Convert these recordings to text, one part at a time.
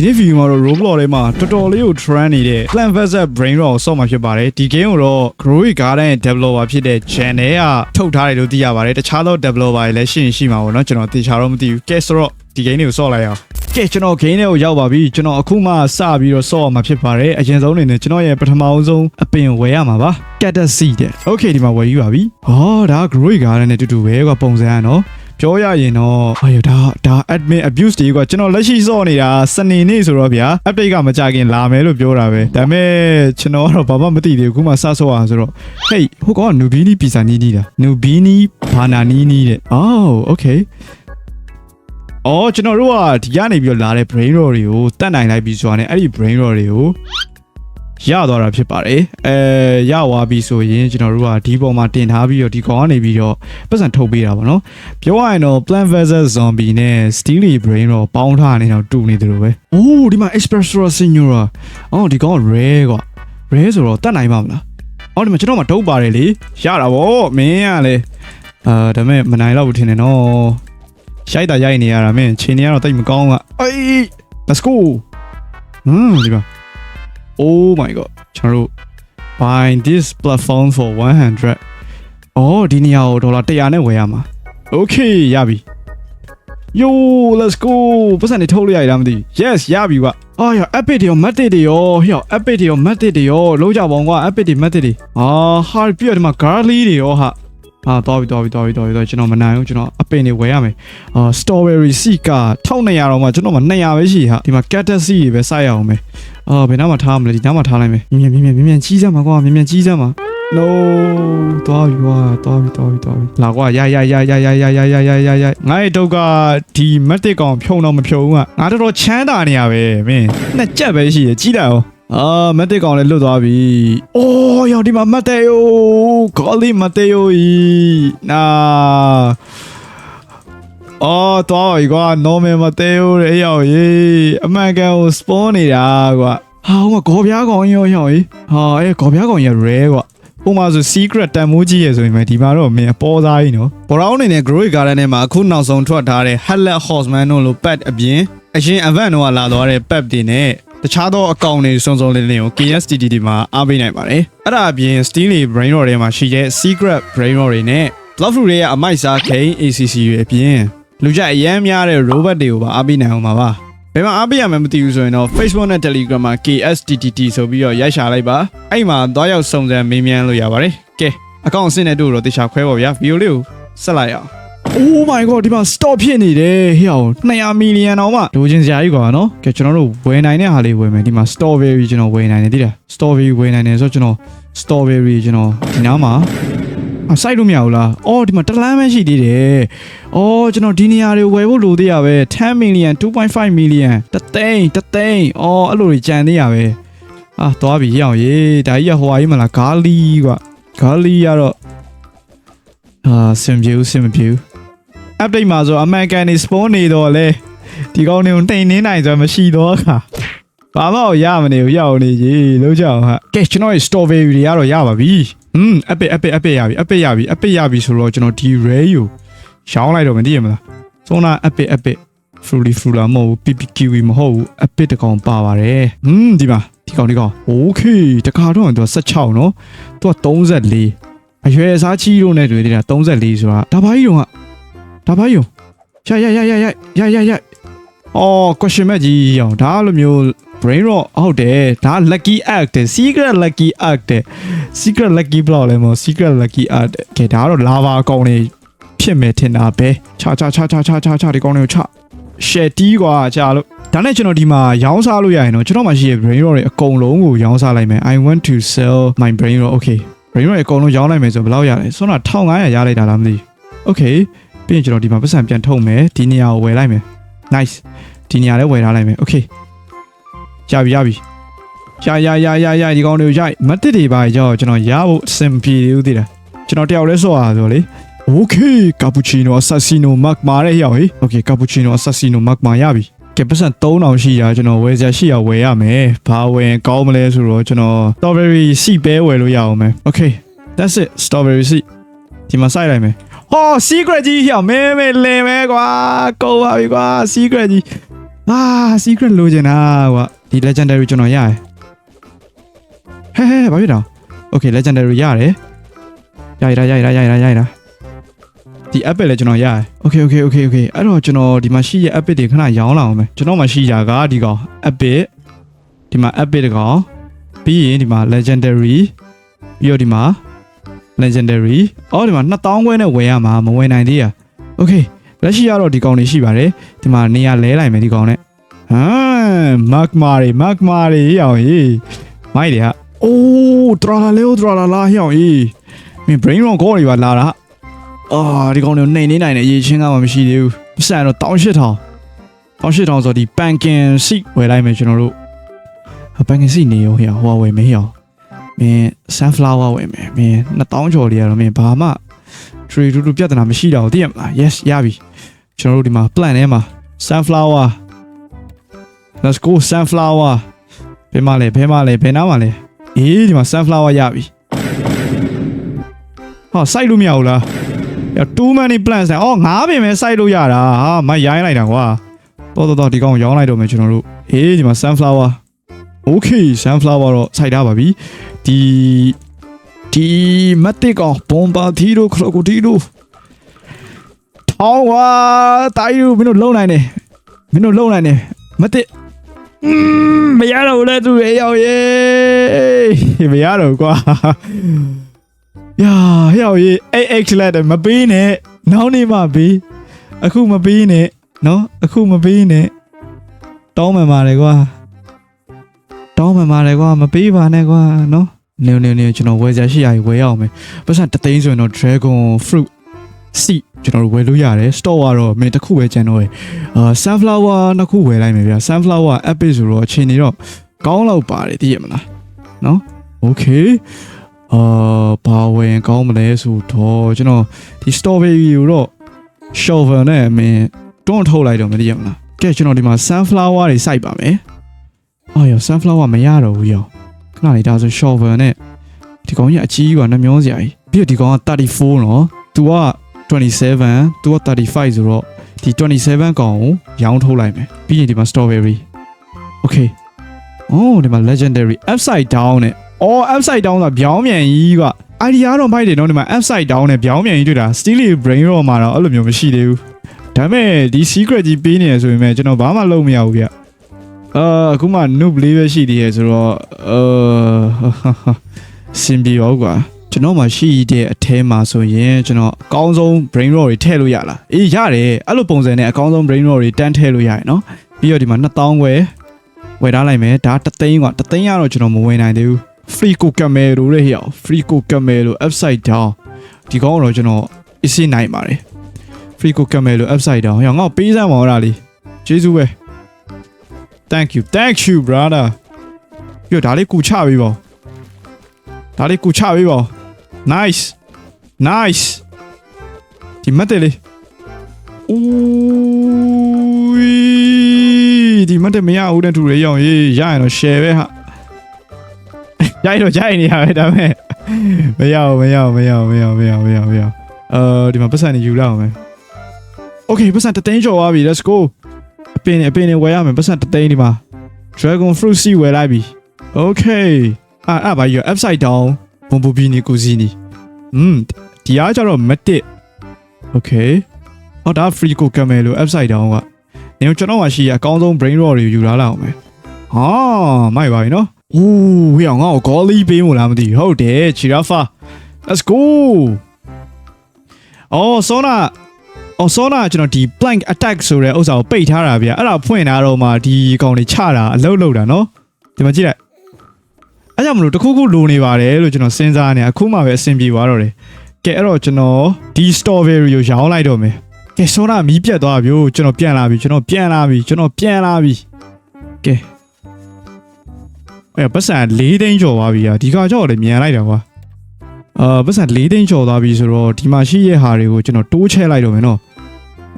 ဒီနေ့ video မှာတော့ Roblox ထဲမှာတော်တော်လေးကို trend နေတဲ့ Plant vs Brain Rot ကိုစောင့်မှာဖြစ်ပါတယ်ဒီ game ကိုတော့ Growing Garden ရဲ့ developer ဖြစ်တဲ့ Channel ကထုတ်ထားတယ်လို့သိရပါတယ်တခြားသော developer တွေလည်းရှိရင်ရှိမှာပေါ့နော်ကျွန်တော်သေချာတော့မသိဘူးကဲဆိုတော့ဒီ game တွေကိုစောင့်လိုက်အောင်ကဲကျွန်တော် game တွေကိုရောက်ပါပြီကျွန်တော်အခုမှစပြီးတော့စောင့်ရမှာဖြစ်ပါတယ်အရင်ဆုံးအနေနဲ့ကျွန်တော်ရဲ့ပထမအဆုံးအပင်ဝယ်ရမှာပါ Cactus Seed တဲ့ Okay ဒီမှာဝယ်ယူပါပြီဟောဒါ Growing Garden နဲ့တူတူပဲကွာပုံစံကနော် ပြောရရင်တော့ဟာရဒါဒါ admin abuse တွေကကျွန်တော်လက်ရှိစော့နေတာစနေနေ့ဆိုတော့ဗျာ update ကမကြခင်လာမယ်လို့ပြောတာပဲဒါပေမဲ့ကျွန်တော်ကတော့ဘာမှမသိသေးဘူးခုမှစဆော့ရဆိုတော့ hey ဟိုကောင်က nubini pizza နီးနီးတာ nubini banana နီးနီးတဲ့ oh okay အော်ကျွန်တော်တို့ကဒီကနေပြီးတော့လာတဲ့ brain rot တွေကိုတတ်နိုင်လိုက်ပြီဆိုတာနဲ့အဲ့ဒီ brain rot တွေကို ရသွားတာဖြစ်ပါတယ်အဲရသွားပြီဆိုရင်ကျွန်တော်တို့ကဒီပေါ်မှာတင်ထားပြီးတော့ဒီကောင်ကနေပြီးတော့ပတ်စံထုတ်ပေးတာပေါ့နော်ပြောရရင်တော့ Plant vs Zombie နဲ့ Steely Brain တော့ပေါင်းထားနေတော့တူနေတယ်လို့ပဲ။အိုးဒီမှာ Espresso Signora အော်ဒီကောင် rare ကွာ rare ဆိုတော့တတ်နိုင်ပါမလား။အော်ဒီမှာကျွန်တော်မှတုပ်ပါတယ်လေ။ရတာဗောမင်းကလေအာဒါမဲ့မနိုင်တော့ဘူးထင်တယ်နော်။ရှိုက်တာရိုက်နေရတာမင်းချိန်နေရတော့တိတ်မကောင်းက။အေး let's go ။ဟွန်းဒီမှာ Oh my god ကျွန်တော်တို့ buy this platform for 100အော်ဒီနေရာကိုဒေါ်လာ100နဲ့ဝယ်ရမှာ Okay ရပြီ Yo let's go ပတ်စံနေထုတ်လို့ရရလားမသိဘူး Yes ရပြီကွာအာရ epic တွေရော map တွေရောဟေ့ epic တွေရော map တွေရောလုံးကြပါအောင်ကွာ epic တွေ map တွေအာဟာပြည့်ဒီမှာ girly တွေရောဟာ အာတော်ပြီတော်ပြီတော်ပြီတော်ပြီတော်ကျွန်တော်မနိုင်ဘူးကျွန်တော်အပင်တွေဝယ်ရမယ်အာ strawberry seed က1200တော့မှကျွန်တော်မှ200ပဲရှိဟာဒီမှာ cactus seed တွေပဲစိုက်ရအောင်မယ်အာဘယ်နားမှာထားမလဲဒီနားမှာထားလိုက်မယ်မြင်မြင်မြင်မြင်မြင်ကြီးစမ်းပါကွာမြင်မြင်ကြီးစမ်းပါ no တော်ပြီကွာတော်ပြီတော်ပြီတော်ပြီလာကွာရရရရရရရရရရရငါ့ရဲ့တုတ်ကဒီမက်တစ်ကောင်ဖြုံတော့မဖြုံဘူးကငါတော်တော်ချမ်းသာနေရပဲမင်းနှစ်ကြက်ပဲရှိရကြီးတယ် အာမက်တစ်ကောင်လည်းလွတ်သွားပြီ။အိုးရောဒီမှာမတ်တေယိုဂေါ်လီမတ်တေယိုဤနာအော်တော့ပြီကွာ normal မတ်တေယိုရဲ့ရောက်ရေးအမှန်ကန်ကို spawn နေတာကွာဟာဟိုကဂေါ်ပြားကောင်ရောရောက်ရေးဟာအဲဂေါ်ပြားကောင်ရ rare ကွာပုံမှန်ဆို secret တန်မိုးကြီးရယ်ဆိုရင်ပဲဒီမှာတော့မင်းအပေါ်သားကြီးနော်ဘောရောင်းအနေနဲ့ Growing Garden ထဲမှာအခုနောက်ဆုံးထွက်ထားတဲ့ Hellet Horseman တို့လို pet အပြင်အရင် event တော့လာသွားတဲ့ pet တွေနဲ့ တခြားသောအကောင့်တွေစုံစုံလင်းလင်းကို KSTD ဒီမှာအားပေးနိုင်ပါတယ်အဲ့ဒါအပြင် Steely Brain Rot ထဲမှာရှိတဲ့ Secret Brain Rot တွေနဲ့ Love Fruit ရဲ့အမိုက်စား Game ACC တွေအပြင်လူကြိုက်အရန်များတဲ့ robot တွေကိုပါအားပေးနိုင်အောင်ပါပါဘယ်မှာအားပေးရမှန်းမသိဘူးဆိုရင်တော့ Facebook နဲ့ Telegram မှာ KSTTT ဆိုပြီးတော့ရိုက်ရှာလိုက်ပါအဲ့မှာသွားရောက်စုံစမ်းမေးမြန်းလို့ရပါတယ်ကဲအကောင့်အဆင့်နဲ့တို့တော့တေချာခွဲပါဗျာဗီဒီယိုလေးကိုဆက်လိုက်အောင် Oh my god ဒီမှာ stop ဖြစ်နေတယ်ဟဲ့အောင်200 million တော့မှလိုချင်စရာကြီးကွာနော်ကဲကျွန်တော်တို့ဝယ်နိုင်တဲ့ဟာလေးဝယ်မယ်ဒီမှာ strawberry ကျွန်တော်ဝယ်နိုင်တယ်သိလား strawberry ဝယ်နိုင်တယ်ဆိုတော့ကျွန်တော် strawberry ကျွန်တော်ဒီနားမှာအစိုက်လို့မရဘူးလားအော်ဒီမှာတလန်းပဲရှိသေးတယ်အော်ကျွန်တော်ဒီနေရာတွေဝယ်ဖို့လိုသေးရပဲ10 million 2.5 million တသိန်းတသိန်းအော်အဲ့လိုတွေကြံသေးရပဲအာသွားပြီရအောင်ရေးဒါကြီးကဟိုဟာကြီးမလားဂါလီကွာဂါလီကတော့အာစင်ပြူစင်ပြူ update မှာဆိုအမှန်ကန်နေ spawn နေတော့လေဒီကောင်းနေကိုနှိမ်နှင်းနိုင်ဆိုမရှိတော့ခါဘာမှရမနေဘူးရအောင်နေကြီးလုံးကြအောင်ဟာကဲကျွန်တော်ရဲ့ strawberry တွေကတော့ရပါပြီอืม epic epic epic ရပြီ epic ရပြီ epic ရပြီဆိုတော့ကျွန်တော်ဒီ ray ကိုရောင်းလိုက်တော့မသိရမလားသုံးနာ epic epic fruity fruit မဟုတ်ဘူး ppq မဟုတ်ဘူး epic တကောင်ပါပါတယ်อืมဒီမှာဒီကောင်ဒီကောင် okay တခါတော့သူက16နော်သူက34အရွယ်အစားကြီးလို့နဲ့တွေ့သေးတာ34ဆိုတာဒါဘာကြီးတော့က ဒါဘာယုံရရရရရရရရအော် question mark ကြီးအောင်ဒါလိုမျိုး brain rot ဟုတ်တယ်ဒါ lucky act တဲ့ secret lucky act တဲ့ secret lucky block လဲမဟုတ် secret lucky act တဲ့ကဲဒါကတော့ lava အကောင်နေဖြစ်မယ်ထင်တာပဲချာချာချာချာချာချာချာဒီကောင်တွေကိုချ share တီးကွာချာလို့ဒါနဲ့ကျွန်တော်ဒီမှာရောင်းစားလို့ရရင်တော့ကျွန်တော်မှရှိရ brain rot တွေအကုန်လုံးကိုရောင်းစားလိုက်မယ် i want to sell my brain rot okay brain rot တွေအကုန်လုံးရောင်းလိုက်မယ်ဆိုဘယ်လောက်ရလဲဆိုတော့1500ရလိုက်တာလားမသိဘူး okay ပြီးရင်ကျွန်တော်ဒီမှာပတ်စံပြန်ထုတ်မယ်ဒီနေရာကိုဝယ်လိုက်မယ် nice ဒီနေရာလည်းဝယ်ထားလိုက်မယ် okay ရပြီရပြီရရရရရဒီကောင်တွေကိုရိုက်မတစ်တွေပါကြောကျွန်တော်ရဖို့အဆင်ပြေသေးသေးတယ်ကျွန်တော်တယောက်လဲဆော့ရဆိုလေ okay cappuccino assassino magma ရဲ့ရောက်ဟေး okay cappuccino assassino magma ရပြီကဲပတ်စံ3000ရှိတာကျွန်တော်ဝယ်စရာရှိရဝယ်ရမယ်ဘာဝယ်ကောင်းမလဲဆိုတော့ကျွန်တော် strawberry seed ပဲဝယ်လို့ရအောင်မယ် okay that's it strawberry seed ဒီမှာစိုက်လိုက်မယ် ဟော secret ကြီးဟောမဲမဲလင်မဲကွာကုန်ပါပြီကွာ secret ကြီးအာ secret လိုချင်တာကွာဒီ legendary ကျွန်တော်ရတယ်ဟဲဟဲဘာဖြစ်တာ okay legendary ရတယ်ရရရရရရရရဒီ app ပဲလည်းကျွန်တော်ရတယ် okay okay okay okay အဲ့တော့ကျွန်တော်ဒီမှာရှိရဲ့ app တွေခဏရောင်းလာအောင်မယ်ကျွန်တော်မှာရှိတာကဒီကောင် app ဒီမှာ app တကောင်ပြီးရင်ဒီမှာ legendary ပြီးတော့ဒီမှာ legendary အော်ဒီမှာ2000ခွဲနဲ့ဝယ်ရမှာမဝယ်နိုင်သေးရ okay လက်ရှိရတော့ဒီကောင်တွေရှိပါတယ်ဒီမှာနေရာလဲလိုက်မယ်ဒီကောင်နဲ့ဟမ်မတ်မာရီမတ်မာရီဟောင်ကြီးမိုက်တယ်ဟာအိုးဒရာလာလေဒရာလာလာဟောင်ကြီးမင်း brain rot ကောတွေပါလာတာအာဒီကောင်တွေနှိမ်နေနိုင်တယ်ရေချင်းကမှမရှိသေးဘူးပတ်စံတော့18000 18000ဆိုဒီ banking seat ဝယ်လိုက်မယ်ကျွန်တော်တို့ banking seat နေရောဟောဟိုဝယ်မယ်ဟော မင်း sunflower ဝယ်မယ်မင်း2000ကျော်လေးရတော့မင်းဘာမှ tree တူတူပြဿနာမရှိတော့သိရမလား yes ရပြီကျွန်တော်တို့ဒီမှာ plant ထဲမှာ sunflower let's go sunflower ဘယ်မှာလဲဘယ်မှာလဲဘယ်နားမှာလဲအေးဒီမှာ sunflower ရပြီဟာစိုက်လို့မရဘူးလားရ too many plants တယ်အော်ငါးပင်ပဲစိုက်လို့ရတာဟာမရိုင်းလိုက်တာကွာတော်တော်တော်ဒီကောင်ရောင်းလိုက်တော့မယ်ကျွန်တော်တို့အေးဒီမှာ sunflower okay sunflower တော့စိုက်ထားပါပြီ ဒီဒီမတ်တစ်ကောင်ဘွန်ပါသီရိုခရိုကိုတီရိုထောင်းဝါတိုင်းယူမင်းတို့လုံနိုင်တယ်မင်းတို့လုံနိုင်တယ်မတစ်อืมမရတော့ဘူးလေသူရေရောက်ရေမရတော့ကွာယာရောက်ရေအဲ့ excellent မပေးနဲ့နောက်နေ့မှပေးအခုမပေးနဲ့နော်အခုမပေးနဲ့တောင်းမှန်ပါတယ်ကွာတောင်းမှန်ပါတယ်ကွာမပေးပါနဲ့ကွာနော် နေနေနေကျွန်တော်ဝယ်စရာရှိရဝယ်ရအောင်မယ်ပတ်စံတသိန်းဆိုရင်တော့ dragon fruit seed ကျွန်တော်တို့ဝယ်လို့ရတယ် store ကတော့မင်းတစ်ခုပဲကျန်တော့ရယ်အာ sunflower နှစ်ခုဝယ်လိုက်မယ်ဗျာ sunflower epic ဆိုတော့အချိန်နေတော့ကောင်းလောက်ပါတယ်သိရမလားနော် okay အာဘာဝယ်ကောင်းမလဲဆိုတော့ကျွန်တော်ဒီ strawberry ကိုတော့ shovel နဲ့မင်းတွန်းထုတ်လိုက်တော့မသိရမလားကဲကျွန်တော်ဒီမှာ sunflower တွေစိုက်ပါမယ်အော်ရ sunflower မရတော့ဘူးရော ခဏလေးဒါဆို shovel နဲ့ဒီကောင်ကြီးအကြီးကနှမျောစရာကြီးပြီးတော့ဒီကောင်က34နော် तू က27 तू က35ဆိုတော့ဒီ27ကောင်ကိုရောင်းထုတ်လိုက်မယ်ပြီးရင်ဒီမှာ strawberry okay အော်ဒီမှာ legendary upside down နဲ့အော် upside down ဆိုတာပြောင်းမြန်ကြီးက idea တော့မိုက်တယ်နော်ဒီမှာ upside down နဲ့ပြောင်းမြန်ကြီးတွေ့တာ steely brain တော့မှာတော့အဲ့လိုမျိုးမရှိသေးဘူးဒါပေမဲ့ဒီ secret ကြီးပေးနေရဆိုရင်မဲ့ကျွန်တော်ဘာမှလုပ်မရဘူးဗျ အာအခုမှ noob လေးပဲရှိသေးရဆိုတော့အာစင်ပြေရောကွာကျွန်တော်မှရှိတဲ့အထဲမှာဆိုရင်ကျွန်တော်အကောင်းဆုံး brain rot တွေထည့်လို့ရလားအေးရတယ်အဲ့လိုပုံစံနဲ့အကောင်းဆုံး brain rot တွေတန်းထည့်လို့ရတယ်နော်ပြီးတော့ဒီမှာ2000ခွဲဝယ်ထားလိုက်မယ်ဒါတသိန်းကွာတသိန်းရတော့ကျွန်တော်မဝယ်နိုင်သေးဘူး free co camero ရဲ့ဟေ့ free co camero upside down ဒီကောင်တော့ကျွန်တော်အစ်စင်းနိုင်ပါတယ် free co camero upside down ဟေ့ငါ့ပေးစမ်းပါဦးလားလေကျေးဇူးပဲ thank you thank you brother ပြဒါလေးကူချပေးပါဒါလေးကူချပေးပါ nice nice ဒီမတ်တယ်လေဦးဒီမတ်တယ်မရဘူးတဲ့သူတွေရောင်ရေးရရင်တော့ share ပဲဟာရိုက်တော့ရိုက်နေရပဲဒါပေမဲ့မရဘူးမရဘူးမရဘူးမရဘူးမရဘူးမရဘူးမရဘူးအဲဒီမှာပတ်စံနေယူလိုက်အောင်မယ် Okay ပတ်စံတသိန်းကျော်သွားပြီ let's go အ ပင်နဲ့အပင်နဲ့ဝယ်ရမယ်ပတ်စံတသိန်းဒီမှာ Dragon Fruit Seed ဝယ်လိုက်ပြီ Okay အာအာဘာယူ upside down ဘွန်ဘူဘီနီကူစီနီอืมဒီအားကြတော့မတစ် Okay ဟောဒါ free co camel လို့ upside down ကနေကျွန်တော်မှရှိရအကောင်းဆုံး brain rot တွေယူလာလောက်အောင်မယ်ဟာမိုက်ပါပြီနော်။အိုးဝေးအောင်ငါ့ကိုဂေါ်လီပေးမို့လားမသိဘူး။ဟုတ်တယ်ချီရာဖာ Let's go ။အော်ဆောနာ အော်ဆောနာကျွန်တော်ဒီ blank attack ဆိုတဲ့ဥစ္စာကိုပိတ်ထားတာဗျာ။အဲ့ဒါဖွင့်ထားတော့မှဒီကောင်တွေချတာအလုတ်လုတ်တာနော်။ဒီမှာကြည့်လိုက်။အဲ့ကြောင့်မလို့တခုခုလိုနေပါတယ်လို့ကျွန်တော်စဉ်းစားနေအခုမှပဲအဆင်ပြေသွားတော့တယ်။ကဲအဲ့တော့ကျွန်တော်ဒီ strawberry ကိုရောင်းလိုက်တော့မယ်။ကဲဆောနာမီးပြတ်သွားပြီ။ကျွန်တော်ပြန်လာပြီကျွန်တော်ပြန်လာပြီကျွန်တော်ပြန်လာပြီ။ကဲအဲ့ပတ်စံ၄သိန်းကျော်သွားပြီอ่ะဒီကကြောက်လည်းမြန်လိုက်တာကွာအာပတ်စံ၄သိန်းကျော်သွားပြီဆိုတော့ဒီမှာရှိရဲ့ဟာတွေကိုကျွန်တော်တိုးချဲလိုက်တော့မယ်နော်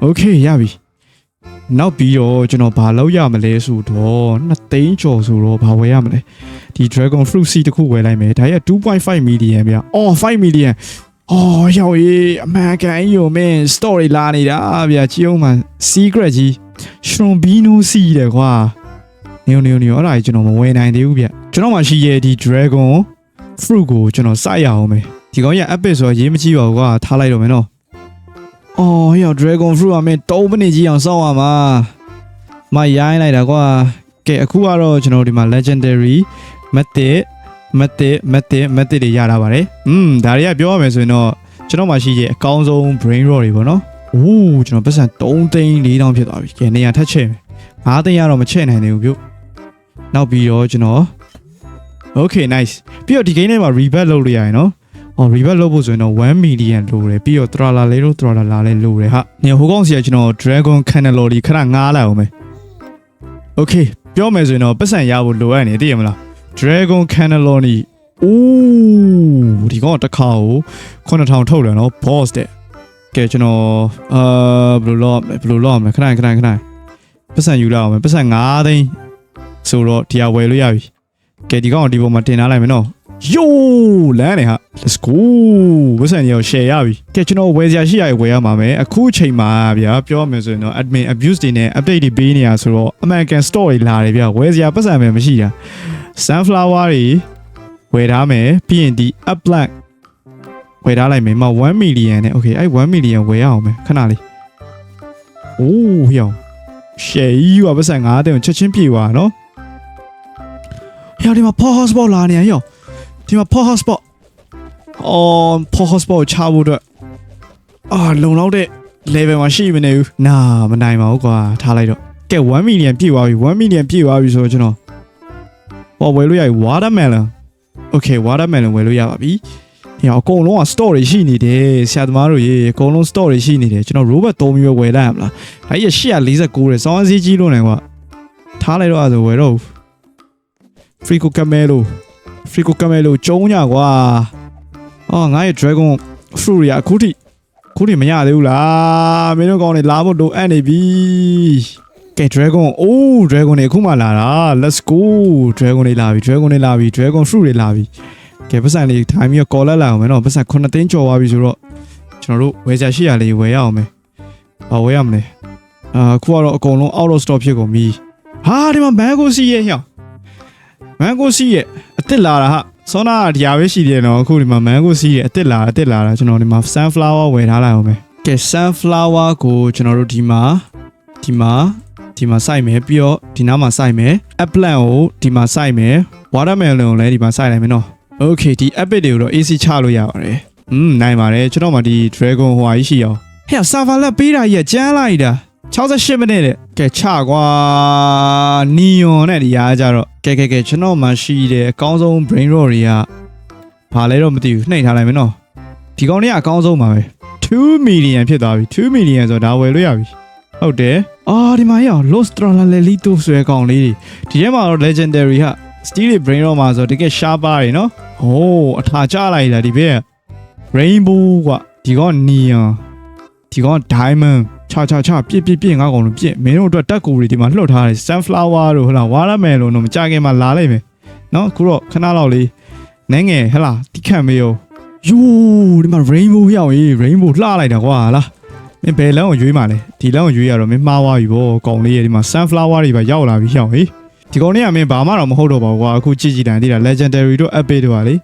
โอเคရပြီနောက်ပြီးတော့ကျွန်တော်ဘာလုပ်ရမလဲဆိုတော့2သိန်းကျော်ဆိုတော့ဘာဝယ်ရမလဲဒီ Dragon Fruit Seed တစ်ခုဝယ်လိုက်မယ်ဒါရဲ့2.5 million ဗျအော်5 million ဟ အော်ရောက်ရေးအမှန်ကန်ကြီးကိုမင်း story လာနေတာဗျာကြည့်အောင်မှ secret ကြီးရှင်ဘီနိုစီတဲ့ကွာနေနေနေအဲ့ဒါကြီးကျွန်တော်မဝယ်နိုင်သေးဘူးဗျကျွန်တော်မှရှိရဲ့ဒီ dragon fruit ကိုကျွန်တော်စိုက်ရအောင်မယ်ဒီကောင်ကြီး epic ဆိုတော့ရေးမကြည့်ပါဘူးကွာထားလိုက်တော့မယ်နော် အော်ရောက် dragon fruit အမင်း3မိနစ်ကြီးအောင်စောင့်ရမှာမရိုင်းလိုက်တာကွာကဲအခုကတော့ကျွန်တော်ဒီမှာ legendary method method method method တွေရတာပါတယ်อืมဒါတွေကပြောရမယ်ဆိုရင်တော့ကျွန်တော်မှရှိရဲ့အကောင်းဆုံး brain rot တွေပေါ့နော်အိုးကျွန်တော်ပတ်စံ3သိန်း4တောင်းဖြစ်သွားပြီကဲနေရာထက်ချဲ့မယ်5သိန်းရတော့မချဲ့နိုင်သေးဘူးပြုတ်နောက်ပြီးတော့ကျွန်တော် okay nice ပြီးတော့ဒီ game ထဲမှာ rebirth လုပ်လို့ရရင်နော် အော် rebirth လုပ်ဖို့ဆိုရင်တော့1 million လိုတယ်ပြီးတော့ trala လေးတို့ trala လာလေးလိုတယ်ဟာနေဟိုကောင်စီကကျွန်တော် dragon cannelori ခဏငားလိုက်အောင်မယ် okay ပြောမယ်ဆိုရင်တော့ပတ်စံရဖို့လိုအပ်နေသိရမလား Dragon Cannelloni အိုးဒီကောင်တစ်ခါကို9000ထုတ်တယ်နော် boss တဲ့ကဲကျွန်တော်အာဘယ်လိုလုပ်ဘယ်လိုလုပ်မလဲခဏခဏခဏပတ်စံယူလာအောင်မယ်ပတ်စံ9သိန်းဆိုတော့ဒီဟာဝယ်လို့ရပြီကဲဒီကောင်ဒီပေါ်မှာတင်ထားလိုက်မယ်နော် ယိုးလမ်းနေဟာ let's go ပတ်စံရော share ရပြီကဲကျွန်တော်ဝယ်စရာရှိရဝယ်ရမှာမယ်အခုအချိန်မှာဗျာပြောမယ်ဆိုရင်တော့ admin abuse တွေနဲ့ update တွေပေးနေရဆိုတော့ American store တွေလာတယ်ဗျာဝယ်စရာပတ်စံပဲမရှိတာ sunflower တွေဝယ်ထားမယ်ပြီးရင်ဒီ upland ဝယ်ထားလိုက်မယ်မ1 million နဲ့ okay အဲ့1 million ဝယ်ရအောင်မယ်ခဏလေးအိုးဟျောင်းရှယ်ကြီးကပတ်စံ9တဲ့ချက်ချင်းပြေသွားနော်ဟျောင်းဒီမှာ port hotspot လာနေရဟျောင်း ဒီမှာ port hotspot အော် port hotspot ကိုချဖို့အတွက်အာလုံလောက်တဲ့ level မှာရှိမနေဘူးနာမနိုင်ပါဘူးကွာထားလိုက်တော့ကဲ1 million ပြည့်သွားပြီ1 million ပြည့်သွားပြီဆိုတော့ကျွန်တော်ဟောဝယ်လို့ရပြီ watermelon okay watermelon ဝယ်လို့ရပါပြီ။ဟောအကုန်လုံးက store တွေရှိနေတယ်ဆရာသမားတို့ရေအကုန်လုံး store တွေရှိနေတယ်ကျွန်တော် robot 3မျိုးဝယ်လိုက်ရမလား။ဒါကြီး849တဲ့စောင်းစည်းကြီးလို့နိုင်ကွာ။ထားလိုက်တော့အဲ့ဒါဆိုဝယ်တော့ Frico Camelo Frico Camelo ကျုံးညကွာ။အော်ငါရဲ့ dragon fruit ရအခုထိအခုထိမရသေးဘူးလား။မင်းတို့ကောင်းနေလာဖို့လိုအပ်နေပြီ။ကဲ dragon အိုး dragon တွေအခုမှလာတာ let's go dragon တွေလာပြီ dragon တွေလာပြီ dragon fruit တွေလာပြီကဲပတ်စံလေးထိုင်ပြီးတော့ call လက်လာအောင်မယ်နော်ပတ်စံ9သိန်းကျော်သွားပြီဆိုတော့ကျွန်တော်တို့ဝယ်စရာရှိရလေးဝယ်ရအောင်မယ်ဘာဝယ်ရမလဲအာခုကတော့အကုန်လုံး out of stock ဖြစ်ကုန်ပြီဟာဒီမှာ mango စီရဲ့ဟျော mango စီရဲ့အ စ်စ်လာတာဟာဆောနာဒီယာပဲရှိတယ်နော်အခုဒီမှာ mango စီရဲ့အစ်စ်လာအစ်စ်လာတာကျွန်တော်ဒီမှာ sunflower ဝယ်ထားလိုက်အောင်မယ်ကဲ sunflower ကိုကျွန်တော်တို့ဒီမှာဒီမှာဒီမှာစိုက်မယ်ပြီးတော့ဒီနားမှာစိုက်မယ် apple ကိုဒီမှာစိုက်မယ် watermelon ကိုလည်းဒီမှာစိုက်လိုက်မယ်နော် okay ဒီ apple တွေကိုတော့ AC ချလို့ရပါတယ်อืมနိုင်ပါတယ်ကျွန်တော်မှဒီ dragon ဟိုဟာကြီးရှိအောင်ဟဲ့ server လက်ပေးတာကြီးကကျန်းလိုက်တာ 68မိနစ်တဲ့ကဲချကွာနီယွန်နဲ့ဒီအားကြတော့ကဲကဲကဲကျွန်တော်မှရှိတဲ့အကောင်းဆုံး brain rot တွေကဘာလဲတော့မသိဘူးနှိပ်ထားလိုက်မယ်နော်ဒီကောင်တွေကအကောင်းဆုံးပါပဲ2 million ဖြစ်သွားပြီ2 million ဆိုတော့ဒါဝယ်လို့ရပြီဟုတ်တယ်အော်ဒီမှာရအောင် Los Tralalelito ဆိုတဲ့ကောင်လေးတွေဒီထဲမှာတော့ legendary ဟာ steel brain rot မှာဆိုတော့တကယ်ရှားပါတယ်နော်ဟိုးအထာကျလိုက်တာဒီဘက် rainbow ကဒီကောင် neon ဒီကောင် diamond ချာချာချာပြစ်ပြစ်ပြစ်ငါကောင်လို့ပြစ်မင်းတို့အတွက်တက်ကူတွေဒီမှာလှုပ်ထားတယ် sunflower တို့ဟလာ watermelon တို့မကြခင်မှာလာလိုက်မယ်နော်ခုတော့ခဏလောက်လေးနည်းငယ်ဟလာတိခတ်မေယောယိုးဒီမှာ rainbow ရောက်ရေး rainbow လှလိုက်တာကွာလားမင်းဘယ်လမ်းကိုရွေးမှလဲဒီလမ်းကိုရွေးရတော့မင်းမှားသွားပြီဗောကောင်လေးရဲ့ဒီမှာ sunflower တွေပါရောက်လာပြီဟျောင်းဟေးဒီကောင်လေးကမင်းဘာမှတော့မဟုတ်တော့ပါဘူးကွာအခုကြည့်ကြည့်တိုင်သိတာ legendary တို့ epic တို့ပါလေ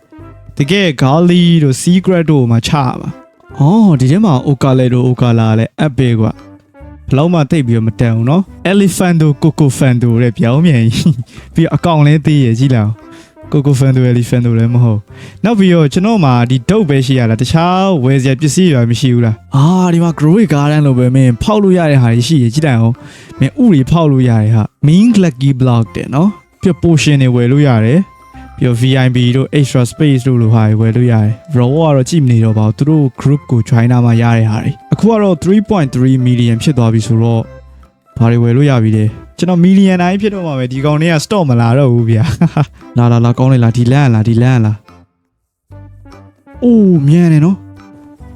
တကယ် gali တို့ secret တို့မှာချပါ အော်ဒီထဲမှာ okale တို့ okala လည်း epic ကွာဘလောက်မှတိတ်ပြီးတော့မတန်ဘူးနော် elephant တို့ coco fan တို့တဲ့ပြောင်းမြန်ကြီးပြီးတော့အကောင်လေးသေးရကြည့်လောက် coco fan တို့ elephant တို့လည်းမဟုတ်နောက်ပြီးတော့ကျွန်တော်မှာဒီဒုတ်ပဲရှိရလားတခြားဝယ်စရာပစ္စည်းတွေမရှိဘူးလားအာဒီမှာ grow garden လို့ပဲမင်းဖောက်လို့ရတဲ့ဟာတွေရှိရကြည့်လိုက်အောင်မင်းဥတွေဖောက်လို့ရတယ်ဟာ main lucky block တဲ့နော်ပြီးတော့ potion တွေဝယ်လို့ရတယ် ပြီးတော့ VIP တို့ extra space တို့လိုဟာတွေဝယ်လို့ရတယ် raw ကတော့ကြည့်မနေတော့ပါဘူးသူတို့ group ကို join နာမှာရတဲ့ဟာတွေအခုကတော့3.3 million ဖြစ်သွားပြီဆိုတော့ဘာတွေဝယ်လို့ရပြီလဲကျွန်တော် million တိုင်းဖြစ်တော့မှာပဲဒီကောင်တွေက stock မလာတော့ဘူးဗျာလာလာလာကောင်းလေလားဒီလန့်လားဒီလန့်လားအိုးမြန်နေနော်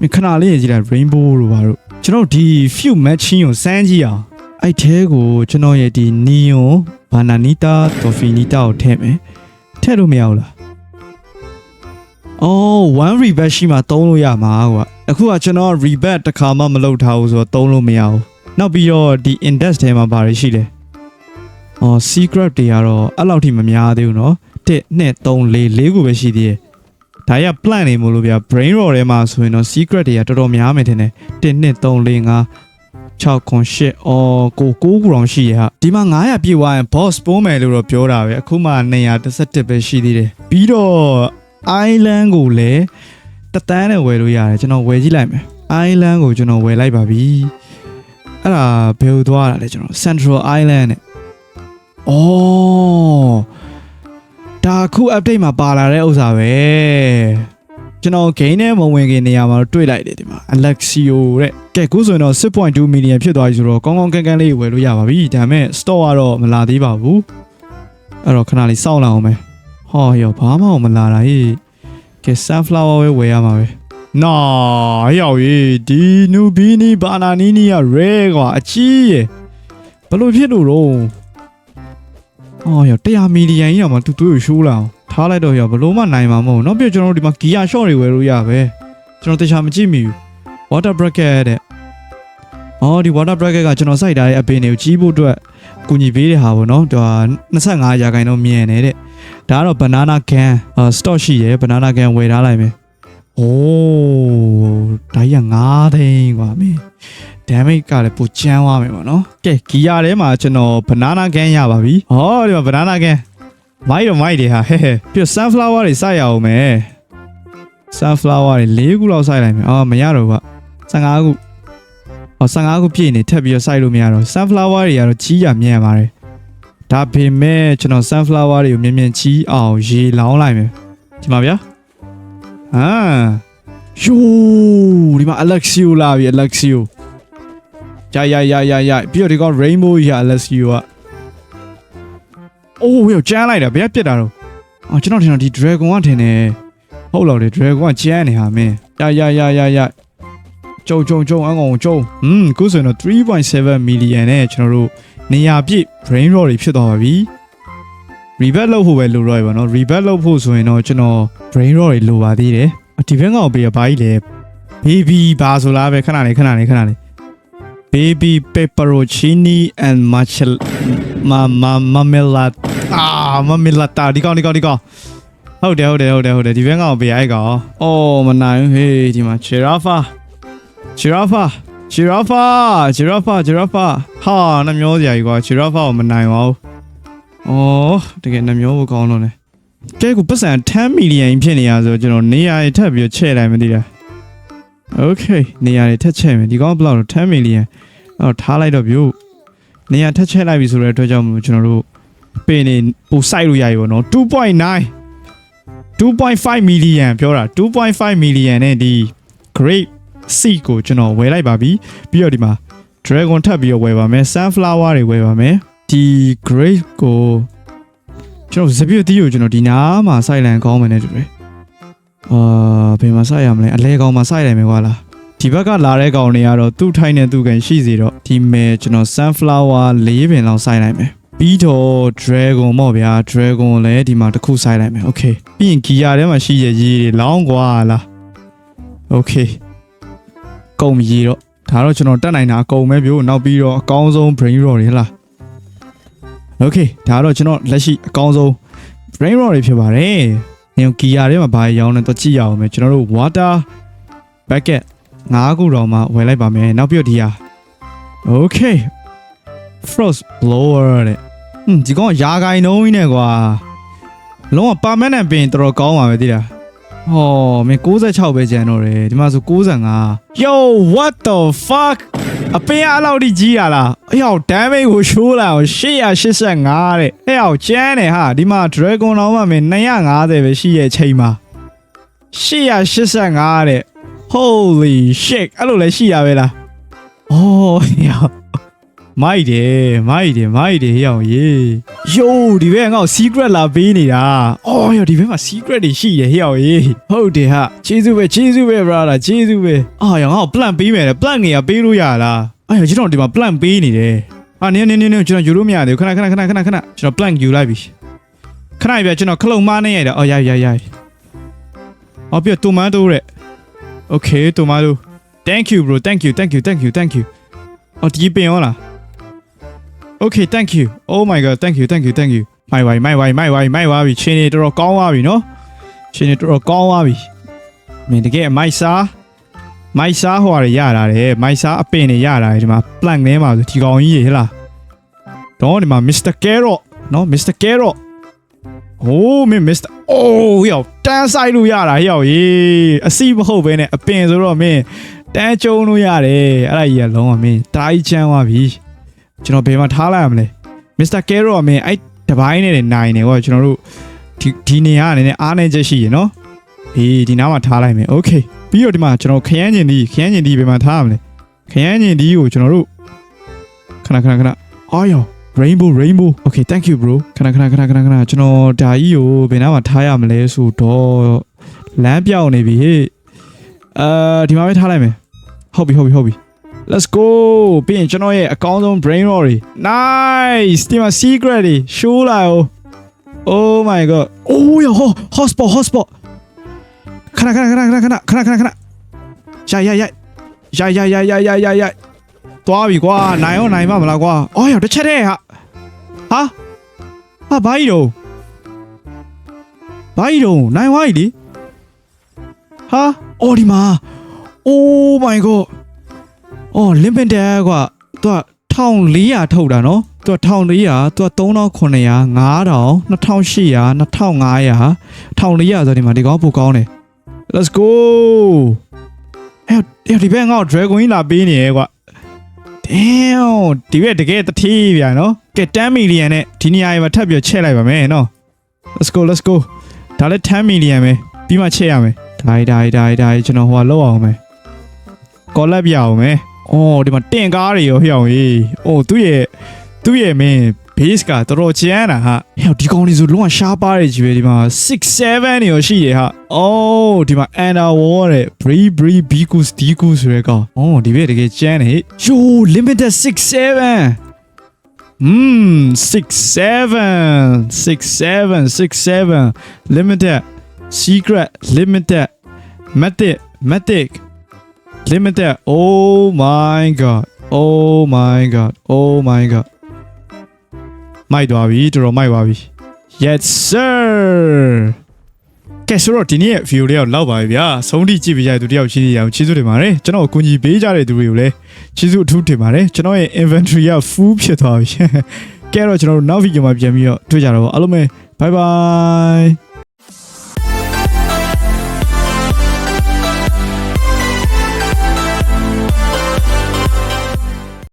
မင်းခဏလေးရင်ကြည့်လိုက် rainbow တို့ပါတို့ကျွန်တော်ဒီ few matching ကိုစမ်းကြည့်အောင်အဲ့ထဲကိုကျွန်တော်ရဲ့ဒီ neon bananita tofinita ကိုထည့်မယ် ထည့်လို့မရဘူးလား အော်1 rebet ရှိမှသုံးလို့ရမှာကွာအခုကကျွန်တော် rebet တစ်ခါမှမလုပ်ထားဘူးဆိုတော့သုံးလို့မရဘူးနောက်ပြီးတော့ဒီ index ထဲမှာဘာတွေရှိလဲအော် secret တွေကတော့အဲ့လောက်ထိမများသေးဘူးเนาะ1 2 3 4 4ခုပဲရှိသေးတယ်ဒါရ plan နေမို့လို့ဗျာ brain roll ထဲမှာဆိုရင်တော့ secret တွေကတော်တော်များမယ်ထင်တယ်1 2 3 4 5 6ခွန်8အော်ကို9ခုတောင်ရှိရဟာဒီမှာ900ပြည့်သွားရင် boss ပိုးမယ်လို့တော့ပြောတာပဲအခုမှ217ပဲရှိသေးတယ်ပြီးတော့ island ကိုလည်းတသန်းနဲ့ဝယ်လို့ရတယ်ကျွန်တော်ဝယ်ကြည့်လိုက်မယ် island ကိုကျွန်တော်ဝယ်လိုက်ပါပြီအဲ့ဒါဘယ်လိုသွားတာလဲကျွန်တော် central island နဲ့အော်ဒါအခု update မှာပါလာတဲ့ဥစ္စာပဲ ကျွန်တော် game နဲ့မဝင်ခင်နေရာမှာတော့တွေ့လိုက်တယ်ဒီမှာ Alexio တဲ့ကဲအခုဆိုရင်တော့6.2 million ဖြစ်သွားပြီဆိုတော့ကောင်းကောင်းကန်းကန်းလေးဝယ်လို့ရပါပြီဒါပေမဲ့ store ကတော့မလာသေးပါဘူးအဲ့တော့ခဏလေးစောင့်လာအောင်မယ်ဟောရောဘာမှမလာတာဟေ့ကဲ sunflower ပဲဝယ်ရမှာပဲနော်ရောက်ရေးဒီနူဘီနီဘာနာနီနီက rare ကွာအကြီးရယ်ဘယ်လိုဖြစ်လို့တော့အော်ရော100 million ကြီးတော့မှတူတူရရှိုးလာအောင် ထားလိုက်တော့ရောဘလို့မှနိုင်မှာမဟုတ်ဘူးနောက်ပြကျွန်တော်တို့ဒီမှာ gear shot တွေဝယ်လို့ရပဲကျွန်တော်တခြားမကြည့်မိဘူး water bracket တဲ့အော်ဒီ water bracket ကကျွန်တော်စိုက်ထားတဲ့အပင်တွေကိုကြီးဖို့အတွက်ကူညီပေးတဲ့ဟာပေါ့နော်ဒါ25ရာခိုင်နှုန်းမြင်နေတဲ့ဒါကတော့ banana can အာ stock ရှိရယ် banana can ဝယ်ထားလိုက်မယ်โอ้ဒါကြီးက9သိန်းกว่าမင်း damage ကလည်းပိုကျန်းသွားမယ်ပေါ့နော်ကဲ gear ထဲမှာကျွန်တော် banana can ရပါပြီဟောဒီမှာ banana can မိုက်တော့မိုက်တယ်ဟာဟဲဟဲပြီးတော့ sunflower တွေစိုက်ရအောင်မယ် sunflower တွေ၄ခုလောက်စိုက်လိုက်မယ်အော်မရတော့ဘူးက15ခုဟော15ခုပြည့်နေထပ်ပြီးတော့စိုက်လို့မရတော့ sunflower တွေကတော့ကြီးရမြင်ရပါတယ်ဒါပေမဲ့ကျွန်တော် sunflower တွေကိုမြင်မြင်ကြီးအောင်ရေလောင်းလိုက်မယ်ဒီမှာဗျာဟာယိုးဒီမှာ Alexio လာပြီ Alexio ရရရရရပြီးတော့ဒီကောင် rainbow ရ Alexio က အိုးရောကျန်းလိုက်တာဘယ်ကပြစ်တာတော့အော်ကျွန်တော်ထင်တော့ဒီ dragon ကထင်တယ်ဟုတ်လားလေ dragon ကကျန်းနေဟာမင်းရရရရရကြုံကြုံကြုံအကောင်ကြုံဟွန်းခုဆိုရင်တော့3.7 million နဲ့ကျွန်တော်တို့နေရာပြည့် brain rot တွေဖြစ်သွားပါပြီ rebet လုပ်ဖို့ပဲလိုတော့ရပါတော့ rebet လုပ်ဖို့ဆိုရင်တော့ကျွန်တော် brain rot တွေလိုပါသေးတယ်ဒီဘက်ကောင်ပေးရဘာကြီးလဲ baby ဘာဆိုလားပဲခဏလေးခဏလေးခဏလေး baby pepperoncini and matcha ma ma marmalade အာမမီလာတာဒီကောင်ဒီကောင်ဒီကောင်ဟုတ်တယ်ဟုတ်တယ်ဟုတ်တယ်ဟုတ်တယ်ဒီဘက်ကောင်ပေးရအဲ့ကောင်အော်မနိုင်ဘူးဟေးဒီမှာ giraffe giraffe giraffe giraffe giraffe ဟာနှမျောစရာကြီးကွာ giraffe ကိုမနိုင်ပါဘူးအော်တကယ်နှမျောဖို့ကောင်းလို့ ਨੇ ကဲကိုပတ်စံ10 million ဖြစ်နေရဆိုကျွန်တော်နေရာထပ်ပြီးချဲ့လိုက်မသိတာ okay နေရာတွေထက်ချဲ့မယ်ဒီကောင်ဘယ်လောက်လဲ10 million အဲ့တော့ထားလိုက်တော့ပြုနေရာထက်ချဲ့လိုက်ပြီဆိုတဲ့အတွက်ကြောင့်မလို့ကျွန်တော်တို့ ပင်နေပိုစိုက်လို့ရပြီပေါ့နော်2.9 2.5 million ပြောတာ2.5 million နဲ့ဒီ great seed ကိုကျွန်တော်ဝယ်လိုက်ပါပြီပြီးတော့ဒီမှာ dragon ထပ်ပြီးတော့ဝယ်ပါမယ် sunflower တွေဝယ်ပါမယ်ဒီ great ကိုကျွန်တော်စပြည့်တီးကိုကျွန်တော်ဒီနားမှာစိုက်လန်ကောင်းမယ်နဲ့တူတယ်အာဘယ်မှာစိုက်ရမလဲအလဲကောင်မှာစိုက်လိုက်မယ်ကွာလားဒီဘက်ကလာတဲ့ကောင်တွေကတော့သူ့ထိုင်းနဲ့သူ့ကန်ရှိစီတော့ဒီမဲကျွန်တော် sunflower ၄ပင်လောက်စိုက်လိုက်မယ် ပြီးတော့ dragon ပေါ့ဗျာ dragon လည်းဒီမှာတစ်ခုစိုက်လိုက်မယ် okay ပြီးရင် gear ထဲမှာရှိရရေးတွေလောင်းကွာလား okay ကုန်ပြီတော့ဒါတော့ကျွန်တော်တက်နိုင်တာအကုန်ပဲပြို့နောက်ပြီးတော့အကောင်းဆုံး brain rot တွေဟလား okay ဒါတော့ကျွန်တော်လက်ရှိအကောင်းဆုံး brain rot တွေဖြစ်ပါတယ်။ညောင် gear ထဲမှာဘာရောင်းလဲတော့ကြည့်ရအောင်မယ်ကျွန်တော်တို့ water bucket ၅ခုတော့မှဝယ်လိုက်ပါမယ်နောက်ပြီးတော့ဒီဟာ okay frost blower တဲ့ ဟွန်းဒီကောင်ရာဂိုင်နှုံးကြီးနဲ့ကွာလုံးဝ permanent ပင်တော်တော်ကောင်းပါပဲတိလားဟောမင်း66ပဲကျန်တော့တယ်ဒီမှာဆို65 yo what the fuck အပင်အားလောက်ထိကြီးရလားအဲ့ဟော damage ကိုရှိုးလာအောင်885တဲ့အဲ့ဟောကျန်းတယ်ဟာဒီမှာ dragon တော်မှမင်း250ပဲရှိရဲ့ချိန်မှာ885တဲ့ holy shit အဲ့လိုလည်းရှိရပဲလားအော်ဟော မိုက်တယ်မိုက်တယ်မိုက်တယ်ဟောရေယိုးဒီဘက်ကငါ့ကို secret လာပေးနေတာအော်ဟောဒီဘက်မှာ secret တွေရှိတယ်ဟောရေဟုတ်တယ်ဟာချေးစုပဲချေးစုပဲ brother ချေးစုပဲအော်ဟောငါ့ကို plan ပေးမယ်လေ plan ငယ်ကပေးလို့ရလားအဲ့ဟောကျွန်တော်ဒီမှာ plan ပေးနေတယ်အာနင်းနင်းနင်းကျွန်တော်ယူလို့မရသေးဘူးခဏခဏခဏခဏခဏကျွန်တော် plan ယူလိုက်ပြီခဏပြကျွန်တော်ခလုံးမနေရတယ်အော်ရရရရအော်ပြတိုမန်တိုတဲ့ Okay တိုမန်တို Thank you bro thank you thank you thank you thank you အော်ဒီပင်ရောလား Okay thank you Oh my god thank you thank you thank you မိုက်ဝိုင်မိုက်ဝိုင်မိုက်ဝိုင်မိုက်ဝါပြီချင်းနေတော်တော်ကောင်းသွားပြီနော်ချင်းနေတော်တော်ကောင်းသွားပြီမင်းတကယ်မိုက်စားမိုက်စားဟိုရရတာတယ်မိုက်စားအပင်တွေရတာတယ်ဒီမှာ plank ထဲမှာဆိုဒီကောင်ကြီးရေဟဲ့လားတော့ဒီမှာ Mr. Carrot နော် Mr. Carrot โอ้မင်း Mr. အိုးရောက်တန်းဆိုင်လို့ရတာရောက်ရေးအစီမဟုတ်ပဲနဲ့အပင်ဆိုတော့မင်းတန်းကျုံလို့ရတယ်အဲ့ဒါကြီးကလုံးဝမင်းတားကြီးချမ်းသွားပြီ ကျွန်တော်ဘယ်မှာထားလိုက်ရမလဲ Mr. Carrot ကမင်းအဲ့တပိုင်းနဲ့နိုင်နေကွာကျွန်တော်တို့ဒီဒီနေရာကနေနဲ့အားနေချက်ရှိရနော်အေးဒီနားမှာထားလိုက်မယ် Okay ပြီးတော့ဒီမှာကျွန်တော်ခရမ်းကျင်ဒီခရမ်းကျင်ဒီဘယ်မှာထားရမလဲခရမ်းကျင်ဒီကိုကျွန်တော်တို့ခဏခဏခဏအော်ယော rainbow rainbow okay thank you bro ခဏခဏခဏခဏခဏကျွန်တော်ဒါကြီးကိုဘယ်နားမှာထားရမလဲဆိုတော့လမ်းပြောင်းနေပြီဟေ့အာဒီမှာပဲထားလိုက်မယ်ဟုတ်ပြီဟုတ်ပြီဟုတ်ပြီ let's go ပြီးရင်ကျွန်တော်ရဲ့အကောင်းဆုံး brain roll တွေ nice ဒီမှာ secret တွေ show လာအောင် oh my god oh ရဟော hotspot hotspot ခဏခဏခဏခဏခဏခဏခဏခဏရရရရရရရရရရသွားပြီကွာနိုင်ရောနိုင်မမလားကွာအော်ရတစ်ချက်တည်းဟာဟာဟာဘာကြီးတော့ဘာကြီးတော့နိုင်ဝါကြီးလေဟာအော်ဒီမှာ oh my god အော် limited ကွာသူက1400ထုတ်တာနော်သူက1400သူက3900 5000 2800 2500 1400ဆိုဒီမှာဒီကောင်ပိုကောင်းတယ် let's go အဲ့ဒီဘက်ငါ့ကို dragon ကြီးလာပေးနေရဲ့ကွာ damn ဒီဘက်တကယ်တတိဗျာနော်ကဲ10 million နဲ့ဒီနေရာမှာထပ်ပြီးချက်လိုက်ပါမယ်နော် let's go let's go ဒါလည်း10 million ပဲပြီးမှချက်ရမယ်ဒါဒါဒါဒါကျွန်တော်ဟိုကလောက်အောင်မယ် collab ပြအောင်မယ် အော်ဒီမှာတင်ကားတွေရောဖျောင်းကြီးအိုးသူ့ရဲ့သူ့ရဲ့မင်း base ကတော်တော်ကျန်းတာဟာဟဲ့ဒီကောင်လေးဆိုလုံးဝရှားပါတယ်ကြီးပဲဒီမှာ6 7နေရောရှိတယ်ဟာအိုးဒီမှာ underwall တဲ့ bree bree bicus dicus ဆိုတဲ့ကောင်အော်ဒီဘက်တကယ်ကျန်းတယ်ယို limited 6 7 Hmm, six seven, six seven, six seven, limited, secret, limited, mythic, mythic, limited. Oh my god, oh my god, oh my god. မိုက်သွားပြီတော်တော်မိုက်သွားပြီ Yes sir ကဲဆိုတော့ဒီနေ့ရဲ့ view လေးတော့လောက်ပါပြီဗျာဆုံးထိကြည့်ပြကြတဲ့သူတယောက်ချင်းစီအောင်ကျေးဇူးတင်ပါတယ်ကျွန်တော်ကိုကူညီပေးကြတဲ့သူတွေကိုလည်းကျေးဇူးအထူးတင်ပါတယ်ကျွန်တော်ရဲ့ inventory က full ဖြစ်သွားပြီကဲတော့ကျွန်တော်တို့နောက် video မှာပြန်ပြီးတော့တွေ့ကြတော့ပါအားလုံးပဲ bye bye